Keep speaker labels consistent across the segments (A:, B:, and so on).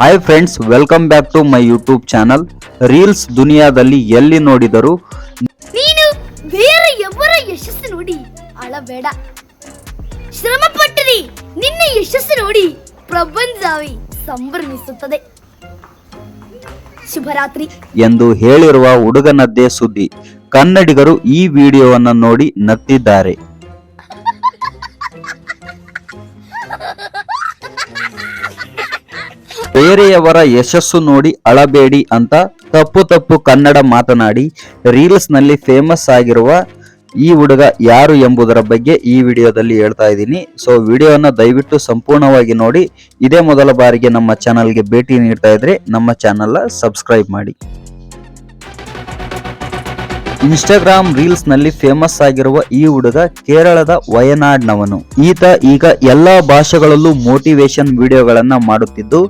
A: Hi friends welcome back to my YouTube channel reels ದುನಿಯಾದಲ್ಲಿ ಎಲ್ಲಿ ನೋಡಿದರೂ
B: ನೀನು ಬೇರೆ ಎವರ ಯಶಸ್ಸು ನೋಡಿ? ಅಳಬೇಡ. ಶ್ರಮ ಪಟ್ಟರೆ ನಿನ್ನ ಯಶಸ್ಸು ನೋಡಿ ಪ್ರಪಂಚವೇ ಸಂಭ್ರಮಿಸುತ್ತದೆ. ಶುಭರಾತ್ರಿ.
A: ಎಂದು ಹೇಳಿರುವ ಹುಡುಗನದ್ದೇ ಸುದ್ದಿ. ಕನ್ನಡಿಗರು ಈ ವಿಡಿಯೋವನ್ನು ನೋಡಿ ನತ್ತಿದ್ದಾರೆ. ಬೇರೆಯವರ ಯಶಸ್ಸು ನೋಡಿ ಅಳಬೇಡಿ ಅಂತ ತಪ್ಪು ತಪ್ಪು ಕನ್ನಡ ಮಾತನಾಡಿ ರೀಲ್ಸ್ನಲ್ಲಿ ಫೇಮಸ್ ಆಗಿರುವ ಈ ಹುಡುಗ ಯಾರು ಎಂಬುದರ ಬಗ್ಗೆ ಈ ವಿಡಿಯೋದಲ್ಲಿ ಹೇಳ್ತಾ ಇದ್ದೀನಿ. ಸೊ ವಿಡಿಯೋನ ದಯವಿಟ್ಟು ಸಂಪೂರ್ಣವಾಗಿ ನೋಡಿ. ಇದೇ ಮೊದಲ ಬಾರಿಗೆ ನಮ್ಮ ಚಾನಲ್ಗೆ ಭೇಟಿ ನೀಡ್ತಾ ಇದ್ರೆ ನಮ್ಮ ಚಾನಲ್ ಸಬ್ಸ್ಕ್ರೈಬ್ ಮಾಡಿ. ಇನ್ಸ್ಟಾಗ್ರಾಮ್ ರೀಲ್ಸ್ನಲ್ಲಿ ಫೇಮಸ್ ಆಗಿರುವ ಈ ಹುಡುಗ ಕೇರಳದ ವಯನಾಡ್ನವನು. ಈತ ಈಗ ಎಲ್ಲಾ ಭಾಷೆಗಳಲ್ಲೂ ಮೋಟಿವೇಶನ್ ವಿಡಿಯೋಗಳನ್ನ ಮಾಡುತ್ತಿದ್ದು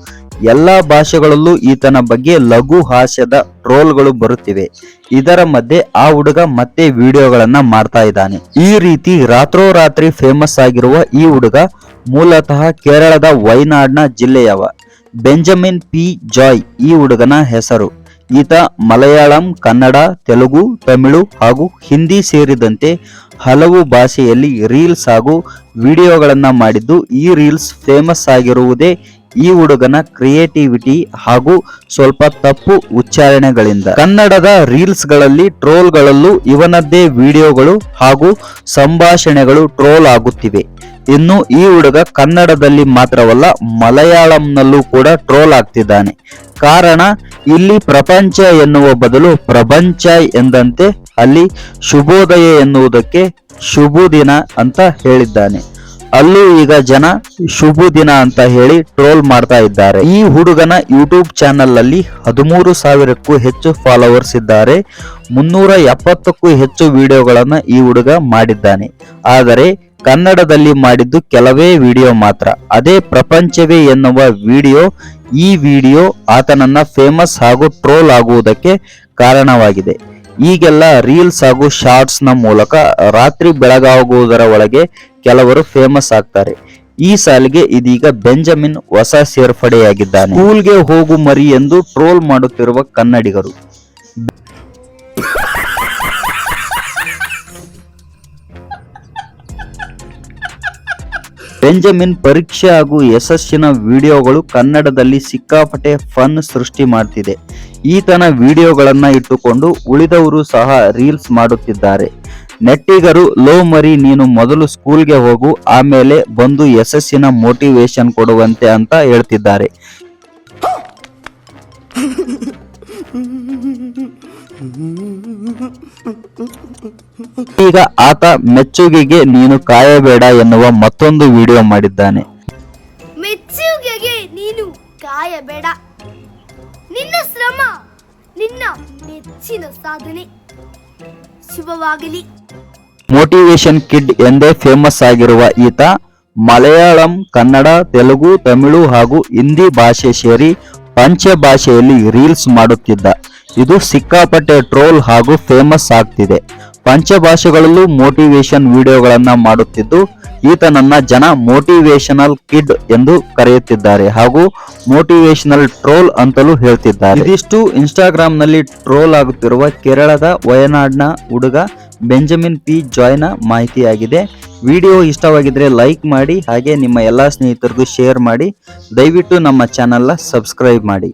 A: ಎಲ್ಲಾ ಭಾಷೆಗಳಲ್ಲೂ ಈತನ ಬಗ್ಗೆ ಲಘು ಹಾಸ್ಯದ ಟ್ರೋಲ್ಗಳು ಬರುತ್ತಿವೆ. ಇದರ ಮಧ್ಯೆ ಆ ಹುಡುಗ ಮತ್ತೆ ವಿಡಿಯೋಗಳನ್ನ ಮಾಡ್ತಾ ಇದ್ದಾನೆ. ಈ ರೀತಿ ರಾತ್ರೋರಾತ್ರಿ ಫೇಮಸ್ ಆಗಿರುವ ಈ ಹುಡುಗ ಮೂಲತಃ ಕೇರಳದ ವೈನಾಡ್ನ ಜಿಲ್ಲೆಯವ. Benjamin P. ಜಾಯ್ ಈ ಹುಡುಗನ ಹೆಸರು. ಈತ ಮಲಯಾಳಂ, ಕನ್ನಡ, ತೆಲುಗು, ತಮಿಳು ಹಾಗೂ ಹಿಂದಿ ಸೇರಿದಂತೆ ಹಲವು ಭಾಷೆಯಲ್ಲಿ ರೀಲ್ಸ್ ಹಾಗೂ ವಿಡಿಯೋಗಳನ್ನು ಮಾಡಿದ್ದು ಈ ರೀಲ್ಸ್ ಫೇಮಸ್ ಆಗಿರುವುದೇ ಈ ಹುಡುಗನ ಕ್ರಿಯೇಟಿವಿಟಿ ಹಾಗೂ ಸ್ವಲ್ಪ ತಪ್ಪು ಉಚ್ಚಾರಣೆಗಳಿಂದ. ಕನ್ನಡದ ರೀಲ್ಸ್ಗಳಲ್ಲಿ ಟ್ರೋಲ್ಗಳಲ್ಲೂ ಇವನದ್ದೇ ವಿಡಿಯೋಗಳು ಹಾಗೂ ಸಂಭಾಷಣೆಗಳು ಟ್ರೋಲ್ ಆಗುತ್ತಿವೆ. ಇನ್ನು ಈ ಹುಡುಗ ಕನ್ನಡದಲ್ಲಿ ಮಾತ್ರವಲ್ಲ, ಮಲಯಾಳಂನಲ್ಲೂ ಕೂಡ ಟ್ರೋಲ್ ಆಗ್ತಿದ್ದಾನೆ. ಕಾರಣ, ಇಲ್ಲಿ ಪ್ರಪಂಚ ಎನ್ನುವ ಬದಲು ಪ್ರಪಂಚ ಎಂದಂತೆ ಅಲ್ಲಿ ಶುಭೋದಯ ಎನ್ನುವುದಕ್ಕೆ ಶುಭ ದಿನ ಅಂತ ಹೇಳಿದ್ದಾನೆ. ಅಲ್ಲೂ ಈಗ ಜನ ಶುಭ ದಿನ ಅಂತ ಹೇಳಿ ಟ್ರೋಲ್ ಮಾಡ್ತಾ ಇದ್ದಾರೆ. ಈ ಹುಡುಗನ ಯೂಟ್ಯೂಬ್ ಚಾನೆಲ್ ಅಲ್ಲಿ ಹದಿಮೂರು ಸಾವಿರಕ್ಕೂ ಹೆಚ್ಚು ಫಾಲೋವರ್ಸ್ ಇದ್ದಾರೆ. ಮುನ್ನೂರ ಎಪ್ಪತ್ತಕ್ಕೂ ಹೆಚ್ಚು ವಿಡಿಯೋಗಳನ್ನ ಈ ಹುಡುಗ ಮಾಡಿದ್ದಾನೆ. ಆದರೆ ಕನ್ನಡದಲ್ಲಿ ಮಾಡಿದ್ದು ಕೆಲವೇ ವಿಡಿಯೋ ಮಾತ್ರ. ಅದೇ ಪ್ರಪಂಚವೇ ಎನ್ನುವ ವಿಡಿಯೋ, ಈ ವಿಡಿಯೋ ಆತನನ್ನ ಫೇಮಸ್ ಹಾಗೂ ಟ್ರೋಲ್ ಆಗುವುದಕ್ಕೆ ಕಾರಣವಾಗಿದೆ. ಈಗೆಲ್ಲ ರೀಲ್ಸ್ ಹಾಗೂ ಶಾರ್ಟ್ಸ್ನ ಮೂಲಕ ರಾತ್ರಿ ಬೆಳಗಾಗುವುದರ ಒಳಗೆ ಕೆಲವರು ಫೇಮಸ್ ಆಗ್ತಾರೆ. ಈ ಸಾಲಿಗೆ ಇದೀಗ ಬೆಂಜಮಿನ್ ಹೊಸ ಸೇರ್ಪಡೆಯಾಗಿದ್ದಾನೆ. ಸ್ಕೂಲ್ಗೆ ಹೋಗು ಮರಿ ಎಂದು ಟ್ರೋಲ್ ಮಾಡುತ್ತಿರುವ ಕನ್ನಡಿಗರು. ಬೆಂಜಮಿನ್ ಪರೀಕ್ಷೆ ಹಾಗೂ ಯಶಸ್ಸಿನ ವಿಡಿಯೋಗಳು ಕನ್ನಡದಲ್ಲಿ ಸಿಕ್ಕಾಪಟ್ಟೆ ಫನ್ ಸೃಷ್ಟಿ ಮಾಡ್ತಿದೆ. ಈತನ ವಿಡಿಯೋಗಳನ್ನು ಇಟ್ಟುಕೊಂಡು ಉಳಿದವರು ಸಹ ರೀಲ್ಸ್ ಮಾಡುತ್ತಿದ್ದಾರೆ. ನೆಟ್ಟಿಗರು, ಲೋ ಮರಿ, ನೀನು ಮೊದಲು ಸ್ಕೂಲ್ಗೆ ಹೋಗು, ಆಮೇಲೆ ಬಂದು ಯಶಸ್ಸಿನ ಮೋಟಿವೇಶನ್ ಕೊಡುವಂತೆ ಅಂತ ಹೇಳ್ತಿದ್ದಾರೆ. ಈಗ ಆತ ಮೆಚ್ಚುಗೆಗೆ ನೀನು ಕಾಯಬೇಡ ಎನ್ನುವ ಮತ್ತೊಂದು ವಿಡಿಯೋ ಮಾಡಿದ್ದಾನೆ.
B: ಮೆಚ್ಚುಗೆಗೆ ನೀನು ಕಾಯಬೇಡ, ನಿನ್ನ ಶ್ರಮ, ನಿನ್ನ ಮೆಚ್ಚಿನ ಸಾಧನೆ, ಶುಭವಾಗಲಿ.
A: ಮೋಟಿವೇಶನ್ ಕಿಡ್ ಎಂದೇ ಫೇಮಸ್ ಆಗಿರುವ ಈತ ಮಲಯಾಳಂ, ಕನ್ನಡ, ತೆಲುಗು, ತಮಿಳು ಹಾಗೂ ಹಿಂದಿ ಭಾಷೆ ಸೇರಿ ಪಂಚ ಭಾಷೆಯಲ್ಲಿ ರೀಲ್ಸ್ ಮಾಡುತ್ತಿದ್ದ. ಇದು ಸಿಕ್ಕಾಪಟ್ಟೆ ಟ್ರೋಲ್ ಹಾಗೂ ಫೇಮಸ್ ಆಗ್ತಿದೆ. ಪಂಚ ಭಾಷೆಗಳಲ್ಲೂ ಮೋಟಿವೇಶನ್ ವಿಡಿಯೋಗಳನ್ನು ಮಾಡುತ್ತಿದ್ದು ಈತನನ್ನ ಜನ ಮೋಟಿವೇಶನಲ್ ಕಿಡ್ ಎಂದು ಕರೆಯುತ್ತಿದ್ದಾರೆ ಹಾಗೂ ಮೋಟಿವೇಶನಲ್ ಟ್ರೋಲ್ ಅಂತಲೂ ಹೇಳ್ತಿದ್ದಾರೆ. ಇದಿಷ್ಟು ಇನ್ಸ್ಟಾಗ್ರಾಮ್ನಲ್ಲಿ ಟ್ರೋಲ್ ಆಗುತ್ತಿರುವ ಕೇರಳದ, ವಯನಾಡ್ನ ಹುಡುಗ ಬೆಂಜಮಿನ್ ಪಿ ಜಾಯನ ಮಾಹಿತಿ ಆಗಿದೆ ವಿಡಿಯೋ ಇಷ್ಟವಾಗಿದ್ರೆ ಲೈಕ್ ಮಾಡಿ, ಹಾಗೆ ನಿಮ್ಮ ಎಲ್ಲ ಸ್ನೇಹಿತರಿಗೂ ಶೇರ್ ಮಾಡಿ. ದಯವಿಟ್ಟು ನಮ್ಮ ಚಾನಲ್ನ ಸಬ್ಸ್ಕ್ರೈಬ್ ಮಾಡಿ.